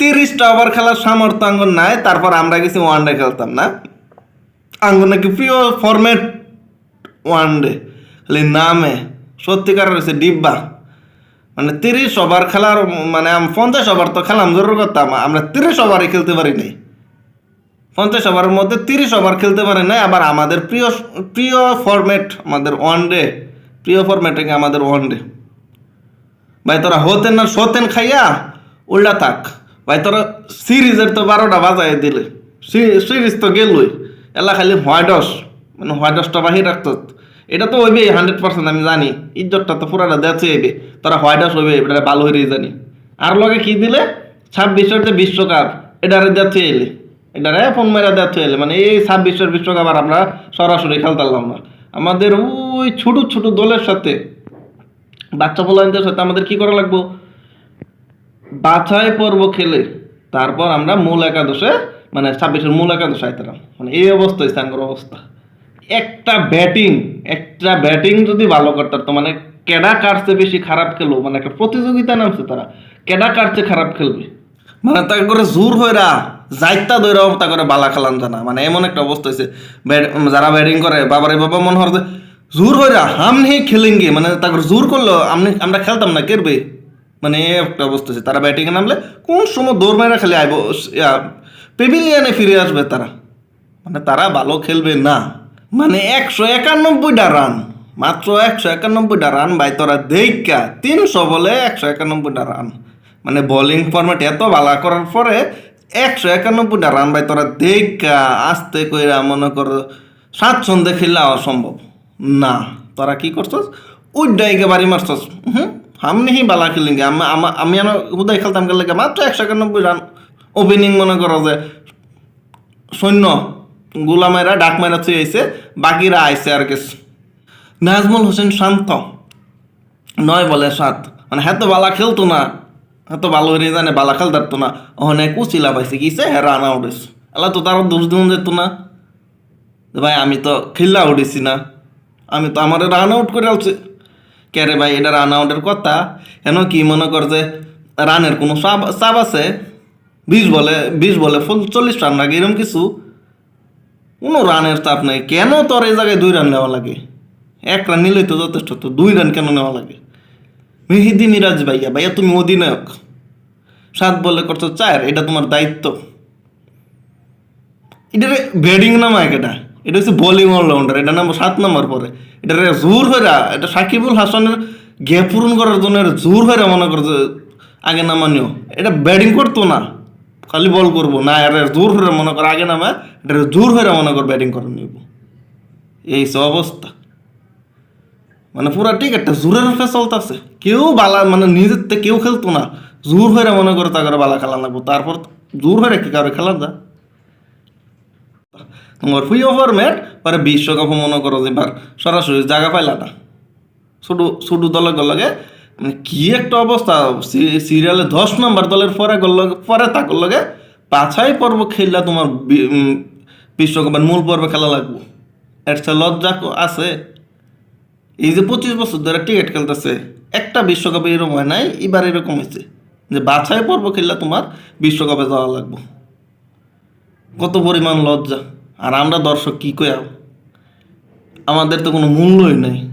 তিরিশটা ওভার খেলার সামর্থ্য আঙ্গুর নাই, তারপর আমরা গেছি ওয়ান ডে খেলতাম, না? আঙ্গুর নাকি প্রিয় ফরম্যাট ওয়ান ডে খালি নামে, সত্যিকার রয়েছে ডিব্বা। মানে তিরিশ ওভার খেলার মানে আম- পঞ্চাশ ওভার তো খেলাম, জরুর করতাম আমরা তিরিশ ওভারই খেলতে পারি নাই। পঞ্চাশ ওভারের মধ্যে তিরিশ ওভার খেলতে পারি নাই, আবার আমাদের প্রিয় প্রিয় ফরম্যাট আমাদের ওয়ান ডে প্রিয় ফরম্যাটে আমাদের ওয়ান ডে ভাই, তোরা হতেন না সতেন খাইয়া, উল্টা থাক। ভাই, তোরা সিরিজের তো বারোটা বাজায় দিলে। সিরিজ তো গেলই। এলা খালি হোয়াইটস মানে হোয়াইটসটা বাহির রাখত। এটা তো হইবে হান্ড্রেড পার্সেন্ট আমি জানি। ইজ্জতটা তো পুরাটা দেখতে হইবে। তোরা হোয়াইটস হইবে, এটা ভালো হইলেই জানি। আর লগে কি দিলে? ছাব্বিশের যে বিশ্বকাপ, এটারে দেখতে এলে এটারে ফোন মেরা দেখতে এলে মানে এই ছাব্বিশের বিশ্বকাপ আর আমরা সরাসরি খেলতে পারলাম না। আমাদের ওই ছোট ছোট দলের সাথে, বাচ্চা পোলাইনদের সাথে আমাদের কি করা লাগবো? বাছাই পর্ব খেলে তারপর আমরা মূল একাদশে মানে ছাব্বিশের মূল একাদশে আইতাম মানে এই অবস্থা ইস্তাঙ্গর অবস্থা। একটা ব্যাটিং একটা ব্যাটিং যদি ভালো করতাম তো মানে কেডা কাটছে বেশি খারাপ খেলব মানে একটা প্রতিযোগিতা নামছে তারা কেডা কাটছে খারাপ খেলবে। মানে তাকে করে জোর হইরা যাইতা দইরাও তা করে বালা খেলাম জানা। মানে এমন একটা অবস্থা হয়েছে যারা ব্যাটিং করে, বাবারে বাবা মনে হয় জোর হইরা হাম নেই খেলেঙ্গে মানে তারপর জোর করল আমি আমরা খেলতাম না, কেরবে? মানে এই একটা অবস্থা আছে তারা ব্যাটিংয়ে নামলে কোন সময় দৌড় মেরা খেলে আইব পেভিলিয়ানে ফিরে আসবে তারা। মানে তারা ভালো খেলবে না। মানে একশো একানব্বইটা রান মাত্র একশো একানব্বইটা রান ভাই, তোরা দেখা তিনশো বলে একশো একানব্বইটা রান মানে বোলিং ফরম্যাট এত ভালো করার পরে একশো একানব্বইটা রান ভাই, তোরা দেখা আস্তে কইরা মনে কর স্বাচ্ছন্দ্যে খেললে অসম্ভব না। তোরা কি করছস? উড্ডাইকে বাড়ি মারছস। হুম আমি হি বালা খেলিঙ্গে আমি আনো উদয় খেলতাম গেলে মাত্র একশো একানব্বই রান ওপেনিং মনে করো যে সৈন্য গুলামেরা ডাক মেরা থুই আইছে, বাকিরা আইছে আর কিছু নাজমুল হোসেন শান্ত, নয় বলে সাত। মানে হ্যাঁ তো বালা খেলতো না হ্যাঁ তো ভালো হয়ে জানে বালা খেলতে পারতো না। ওখানে কুচিলা পাইছে কিসে রান আউট হয়েছে আল্লাহ তো তারও দোষ দিন যেত না ভাই, আমি তো খেললা উঠেছি না। আমি তো আমার রান আউট করে আলছি। কে রে ভাই, এটা রান আউটের কথা। কেন কি মনে কর যে রানের কোনো চাপ চাপ আছে? বিশ বলে বিশ বলে ফুল চল্লিশ রান লাগে এরকম কিছু? কোনো রানের চাপ নাই। কেন তোর এই জায়গায় দুই রান নেওয়া লাগে? এক রান নিলেই তো যথেষ্ট, তো দুই রান কেন নেওয়া লাগে? মেহিদি মিরাজ ভাইয়া ভাইয়া তুমি অধিনায়ক। সাত বলে করছ চার, এটা তোমার দায়িত্ব। এটা ব্যাটিং নাম এটা এটা হচ্ছে বোলিং অলরাউন্ডার এটা নাম সাত নম্বর পরে। এটা জোর হয়ে এটা সাকিবুল হাসানের গ্যাপ পূরণ করার জন্য এটা জোর হয়ে মনে করছে, আগে নামানিও। এটা ব্যাটিং করতো না, খালি বল করব। না এটা জোর হয়ে মনে কর, আগে নামা এটা জোর হয়ে মনে কর ব্যাটিং করে নিব। এই সব অবস্থা। মানে পুরা ঠিক একটা জোরের উপরে চলতেছে। কেউ বালা মানে নিজের কেউ খেলতো না। জোর হয়ে মনে করে তাকে বালা খেলা লাগবো। তারপর জোর হয়ে কি কারও খেলা যা তোমার ফুই ম্যাট পরে বিশ্বকাপ মনে করো যে এবার সরাসরি জায়গা পাইলা না ছোটো ছোটো দলের লগে মানে কি একটা অবস্থা সিরিয়ালে দশ নম্বর দলের পরে গল পরে তাকর লগে পাছাই পর্ব খেললা তোমার বিশ্বকাপের মূল পর্বে খেলা লাগবো। চেয়ে লজ্জা আছে। এই যে পঁচিশ বছর ধরে টিকিট খেলতেছে একটা বিশ্বকাপে এরকম হয় নাই এবার এরকম হয়েছে যে বাছাই পর্ব খেললে তোমার বিশ্বকাপে যাওয়া লাগবে। কত পরিমাণ লজ্জা। আর আমরা দর্শক কী কয়া আমাদের তো কোনো মূল্যই নেই।